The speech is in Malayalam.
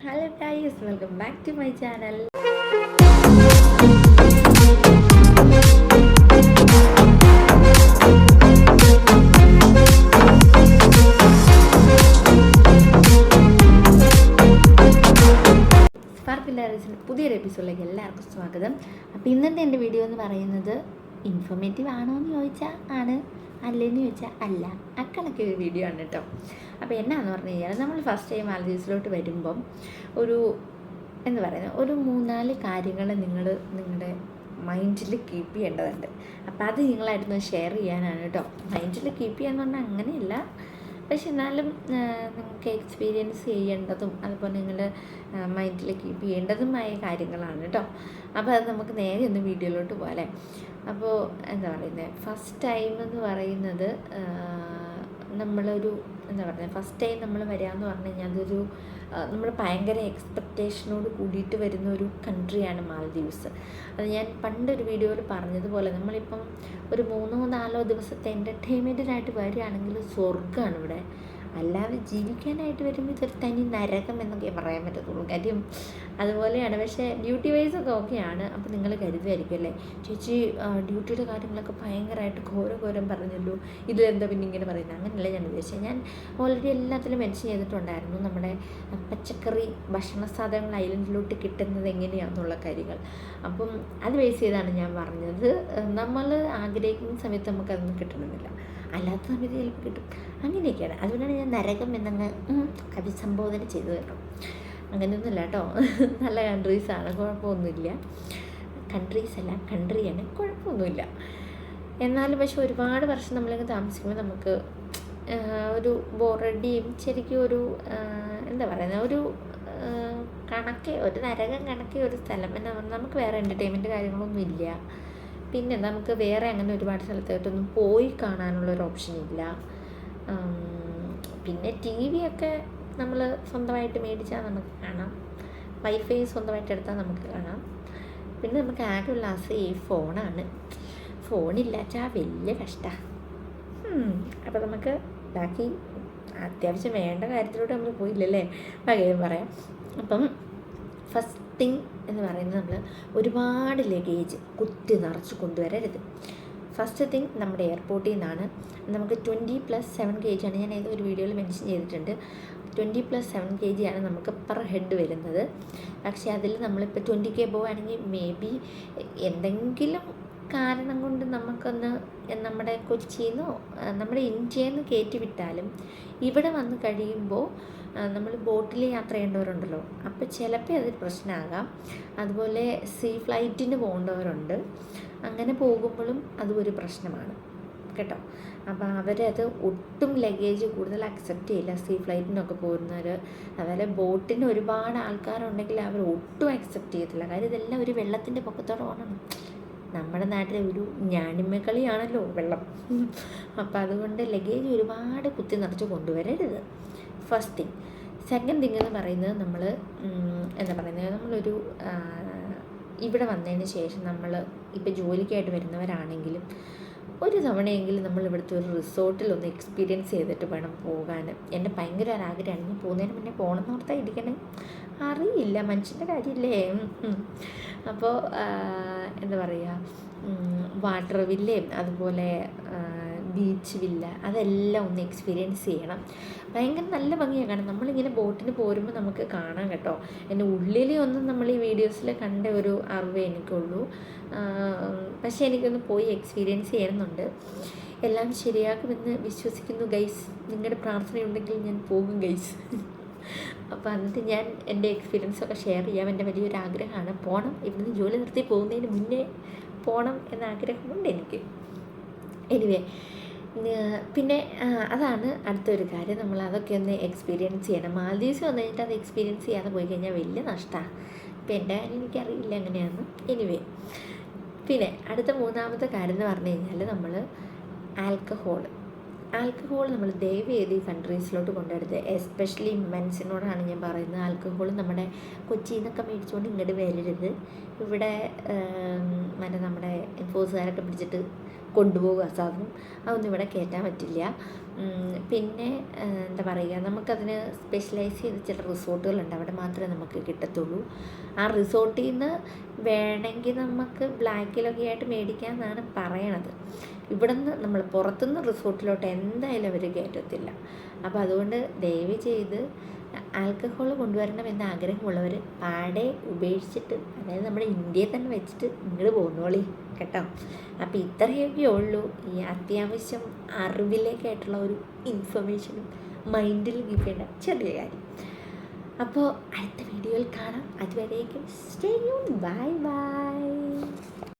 Hello guys welcome back to my channel പുതിയൊരു എപ്പിസോഡിലേക്ക് എല്ലാവർക്കും സ്വാഗതം. അപ്പോൾ ഇന്നത്തെ എന്റെ വീഡിയോ എന്ന് പറയുന്നത് ഇൻഫോർമേറ്റീവ് ആണോ എന്ന് ചോദിച്ചാൽ ആണ്. അല്ലേന്ന് ചോദിച്ചാൽ അല്ല അക്കണക്ക് വീഡിയോ ആണ് കേട്ടോ അപ്പോൾ എന്നാന്ന് പറഞ്ഞു കഴിഞ്ഞാൽ നമ്മൾ ഫസ്റ്റ് ടൈം മാലദ്വീപ്സിലോട്ട് വരുമ്പം ഒരു എന്ന് പറയുന്നത് ഒരു മൂന്നാൽ കാര്യങ്ങൾ നിങ്ങൾ നിങ്ങളുടെ മൈൻഡിൽ കീപ്പ് ചെയ്യേണ്ടതുണ്ട്. അപ്പോൾ അത് നിങ്ങളായിട്ടൊന്ന് ഷെയർ ചെയ്യാനാണ് കേട്ടോ മൈൻഡിൽ കീപ്പ് ചെയ്യാന്ന് പറഞ്ഞാൽ അങ്ങനെയല്ല. പക്ഷെ എന്നാലും നിങ്ങൾക്ക് എക്സ്പീരിയൻസ് ചെയ്യേണ്ടതും അതുപോലെ നിങ്ങൾ മൈൻഡിൽ കീപ്പ് ചെയ്യേണ്ടതുമായ കാര്യങ്ങളാണ് കേട്ടോ അപ്പോൾ അത് നമുക്ക് നേരെ ഒന്ന് വീഡിയോയിലോട്ട് പോലെ അപ്പോൾ എന്താ പറയുന്നത് ഫസ്റ്റ് ടൈം എന്ന് പറയുന്നത് നമ്മളൊരു എന്താ പറയുക ഫസ്റ്റ് ടൈം നമ്മൾ വരിക എന്ന് പറഞ്ഞു കഴിഞ്ഞാൽ അതൊരു നമ്മൾ ഭയങ്കര എക്സ്പെക്റ്റേഷനോട് കൂടിയിട്ട് വരുന്ന ഒരു കൺട്രിയാണ് മാലദ്വീപ്സ് അത് ഞാൻ പണ്ടൊരു വീഡിയോയിൽ പറഞ്ഞതുപോലെ നമ്മളിപ്പം ഒരു മൂന്നോ നാലോ ദിവസത്തെ എന്റർടൈൻമെന്റിനായിട്ട് വരികയാണെങ്കിൽ സ്വർഗമാണ് ഇവിടെ അല്ലാതെ ജീവിക്കാനായിട്ട് വരുമ്പോൾ ഇതൊരു തനി നരകം എന്നൊക്കെ പറയാൻ പറ്റത്തുള്ളൂ. കാര്യം അതുപോലെയാണ്. പക്ഷേ ഡ്യൂട്ടി വൈസ് ഒക്കെ ഓക്കെയാണ്. അപ്പോൾ നിങ്ങൾ കരുതുമായിരിക്കും അല്ലേ? ചേച്ചി ഡ്യൂട്ടിയുടെ കാര്യങ്ങളൊക്കെ ഭയങ്കരമായിട്ട് ഘോര ഘോരം പറഞ്ഞല്ലോ. ഇതിലെന്താ പിന്നെ ഇങ്ങനെ പറയുന്നത് അങ്ങനെയല്ല ഞാൻ ഉദ്ദേശിച്ചത് ഞാൻ ഓൾറെഡി എല്ലാത്തിലും മെൻഷൻ ചെയ്തിട്ടുണ്ടായിരുന്നു നമ്മുടെ പച്ചക്കറി ഭക്ഷണ സാധനങ്ങൾ ഐലൻഡിലോട്ട് കിട്ടുന്നത് എങ്ങനെയാണെന്നുള്ള കാര്യങ്ങൾ. അപ്പം അത് ബേസ് ചെയ്താണ് ഞാൻ പറഞ്ഞത്. നമ്മൾ ആഗ്രഹിക്കുന്ന സമയത്ത് നമുക്കതൊന്നും കിട്ടണമെന്നില്ല. അല്ലാത്ത സമയത്ത് ചിലപ്പോൾ കിട്ടും. അങ്ങനെയൊക്കെയാണ്. അതുകൊണ്ടാണ് ഞാൻ നരകം എന്നങ്ങ് അഭിസംബോധന ചെയ്തു കേട്ടോ. അങ്ങനെയൊന്നുമില്ല കേട്ടോ. നല്ല കൺട്രീസാണ് കുഴപ്പമൊന്നുമില്ല. കൺട്രീസ് അല്ല കൺട്രിയാണ് കുഴപ്പമൊന്നുമില്ല. എന്നാലും പക്ഷെ ഒരുപാട് വർഷം നമ്മളിങ്ങനെ താമസിക്കുമ്പോൾ നമുക്ക് ഒരു ബോറടിയും ശരിക്കും ഒരു എന്താ പറയുന്നത് ഒരു കണക്കേ ഒരു നരകം കണക്കെ ഒരു സ്ഥലം എന്നാ നമുക്ക് വേറെ എന്റർടൈൻമെന്റ് കാര്യങ്ങളൊന്നും ഇല്ല പിന്നെ നമുക്ക് വേറെ അങ്ങനെ ഒരുപാട് സ്ഥലത്തോട്ടൊന്നും പോയി കാണാനുള്ള ഒരു ഓപ്ഷൻ ഇല്ല പിന്നെ ടി വി ഒക്കെ നമ്മൾ സ്വന്തമായിട്ട് മേടിച്ചാൽ നമുക്ക് കാണാം. വൈഫൈ സ്വന്തമായിട്ട് എടുത്താൽ നമുക്ക് കാണാം. പിന്നെ നമുക്ക് ആകെ ഉള്ള ആസ ഈ ഫോണാണ്. ഫോണില്ലാച്ചാൽ വലിയ കഷ്ടമാണ് അപ്പോൾ നമുക്ക് ബാക്കി അത്യാവശ്യം വേണ്ട കാര്യത്തിലൂടെ നമ്മൾ പോയില്ലല്ലേ? പകരം പറയാം. അപ്പം ഫസ്റ്റ് തിങ് എന്ന് പറയുന്നത് നമ്മൾ ഒരുപാട് ലഗേജ് കുത്തി നിറച്ച് കൊണ്ടുവരരുത്. ഫസ്റ്റ് തിങ് നമ്മുടെ എയർപോർട്ടിൽ നിന്നാണ് നമുക്ക് twenty plus seven K G ആണ്. ഞാൻ ഏതോ ഒരു വീഡിയോയിൽ മെൻഷൻ ചെയ്തിട്ടുണ്ട്. Twenty plus seven K G ആണ് നമുക്ക് പെർ ഹെഡ് വരുന്നത്. പക്ഷേ അതിൽ നമ്മളിപ്പോൾ ട്വന്റി കെ പോവുകയാണെങ്കിൽ മേ ബി എന്തെങ്കിലും കാരണം കൊണ്ട് നമുക്കൊന്ന് നമ്മുടെ കൊച്ചിയിൽ നിന്നോ നമ്മുടെ ഇന്ത്യയിൽ നിന്ന് കയറ്റി വിട്ടാലും ഇവിടെ വന്ന് കഴിയുമ്പോൾ നമ്മൾ ബോട്ടിൽ യാത്ര ചെയ്യേണ്ടവരുണ്ടല്ലോ. അപ്പോൾ ചിലപ്പോൾ അതൊരു പ്രശ്നമാകാം അതുപോലെ സീ ഫ്ലൈറ്റിന് പോകേണ്ടവരുണ്ട്. അങ്ങനെ പോകുമ്പോഴും അതും ഒരു പ്രശ്നമാണ്. കേട്ടോ? അപ്പോൾ അവരത് ഒട്ടും ലഗേജ് കൂടുതൽ അക്സെപ്റ്റ് ചെയ്യില്ല. സീ ഫ്ലൈറ്റിനൊക്കെ പോകുന്നവർ അതുപോലെ ബോട്ടിന് ഒരുപാട് ആൾക്കാരുണ്ടെങ്കിൽ അവർ ഒട്ടും അക്സെപ്റ്റ് ചെയ്യത്തില്ല. കാര്യം ഇതെല്ലാം ഒരു വെള്ളത്തിന്റെ പൊക്കത്തോടെ പോകണം. നമ്മുടെ നാട്ടിലെ ഒരു ഞാനിമ്മക്കളിയാണല്ലോ വെള്ളം. അപ്പോൾ അതുകൊണ്ട് ലഗേജ് ഒരുപാട് കുത്തി നിറച്ച് കൊണ്ടുവരരുത്. ഫസ്റ്റ് തിങ് സെക്കൻഡ് തിങ് എന്ന് പറയുന്നത് നമ്മൾ എന്താ പറയുന്നത്? നമ്മളൊരു ഇവിടെ വന്നതിന് ശേഷം നമ്മൾ ഇപ്പോൾ ജോലിക്കായിട്ട് വരുന്നവരാണെങ്കിലും ഒരു തവണയെങ്കിലും നമ്മൾ ഇവിടുത്തെ ഒരു റിസോർട്ടിൽ ഒന്ന് എക്സ്പീരിയൻസ് ചെയ്തിട്ട് വേണം പോകാൻ എന്റെ ഭയങ്കര ഒരു ആഗ്രഹമാണ് പോകുന്നതിന് മുന്നേ പോകണം എന്ന് ഓർത്താൽ ഇരിക്കണേ. അറിയില്ല മനുഷ്യന്റെ കാര്യമില്ലേ? അപ്പോൾ എന്താ പറയുക? വാട്ടർ വില്ലയും അതുപോലെ ബീച്ച് വില്ല അതെല്ലാം ഒന്ന് എക്സ്പീരിയൻസ് ചെയ്യണം. ഭയങ്കര നല്ല ഭംഗിയാണ് കാണാൻ നമ്മളിങ്ങനെ ബോട്ടിന് പോരുമ്പോൾ നമുക്ക് കാണാം കേട്ടോ. എന്റെ ഉള്ളിൽ ഒന്നും നമ്മൾ ഈ വീഡിയോസിൽ കണ്ട ഒരു അറിവേ എനിക്കുള്ളൂ. പക്ഷേ എനിക്കൊന്ന് പോയി എക്സ്പീരിയൻസ് ചെയ്യണമെന്നുണ്ട് എല്ലാം ശരിയാക്കുമെന്ന് വിശ്വസിക്കുന്നു ഗൈസ് നിങ്ങളുടെ പ്രാർത്ഥനയുണ്ടെങ്കിൽ ഞാൻ പോകും ഗൈസ് അപ്പോൾ എന്നിട്ട് ഞാൻ എന്റെ എക്സ്പീരിയൻസൊക്കെ ഷെയർ ചെയ്യാം. എന്റെ വലിയൊരു ആഗ്രഹമാണ്. പോകണം ഇവിടുന്ന് ജോലി നിർത്തി പോകുന്നതിന് മുന്നേ പോകണം എന്ന ആഗ്രഹമുണ്ട് എനിക്ക്. എനിവേ പിന്നെ അതാണ് അടുത്തൊരു കാര്യം. നമ്മൾ അതൊക്കെ ഒന്ന് എക്സ്പീരിയൻസ് ചെയ്യണം. മാലദ്വീപ്സ് വന്നു കഴിഞ്ഞിട്ട് അത് എക്സ്പീരിയൻസ് ചെയ്യാതെ പോയി കഴിഞ്ഞാൽ വലിയ നഷ്ടമാണ് ഇപ്പം എന്റെ കാര്യം എനിക്കറിയില്ല എങ്ങനെയാണെന്ന് എനിവേ പിന്നെ അടുത്ത മൂന്നാമത്തെ കാര്യം എന്ന് പറഞ്ഞു കഴിഞ്ഞാൽ നമ്മൾ ആൽക്കഹോൾ ആൽക്കഹോൾ നമ്മൾ ദയവ് ചെയ്ത് ഈ കൺട്രീസിലോട്ട് കൊണ്ടുവരുത് എസ്പെഷ്യലി മെൻസിനോടാണ് ഞാൻ പറയുന്നത്. ആൽക്കഹോൾ നമ്മുടെ കൊച്ചിയിൽ നിന്നൊക്കെ മേടിച്ചുകൊണ്ട് ഇങ്ങോട്ട് വരരുത്. ഇവിടെ മറ്റേ നമ്മുടെ എൻഫോഴ്സുകാരൊക്കെ പിടിച്ചിട്ട് കൊണ്ടുപോകുക സാധനം. അതൊന്നും ഇവിടെ കയറ്റാൻ പറ്റില്ല. പിന്നെ എന്താ പറയുക നമുക്കതിന് സ്പെഷ്യലൈസ് ചെയ്ത ചില റിസോർട്ടുകളുണ്ട്. അവിടെ മാത്രമേ നമുക്ക് കിട്ടത്തുള്ളൂ. ആ റിസോർട്ടിൽ നിന്ന് വേണമെങ്കിൽ നമുക്ക് ബ്ലാക്കിലൊക്കെ ആയിട്ട് മേടിക്കാം എന്നാണ് പറയണത്. ഇവിടെ നിന്ന് നമ്മൾ പുറത്തുനിന്ന് റിസോർട്ടിലോട്ട് എന്തായാലും അവർ കയറ്റത്തില്ല അപ്പോൾ അതുകൊണ്ട് ദയവ് ചെയ്ത് ആൽക്കഹോൾ കൊണ്ടുവരണമെന്ന് ആഗ്രഹമുള്ളവർ പാടെ ഉപേക്ഷിച്ചിട്ട് അതായത് നമ്മുടെ ഇന്ത്യയിൽ തന്നെ വെച്ചിട്ട് ഇങ്ങോട്ട് പോകുന്നോളി കേട്ടോ. അപ്പോൾ ഇത്രയൊക്കെ ഉള്ളൂ ഈ അത്യാവശ്യം അറിവിലേക്കായിട്ടുള്ള ഒരു ഇൻഫർമേഷനും മൈൻഡിൽ കിട്ടേണ്ട ചെറിയ കാര്യം. അപ്പോൾ അടുത്ത വീഡിയോയിൽ കാണാം. അതുവരേക്കും സ്റ്റേ ബൈ ബൈ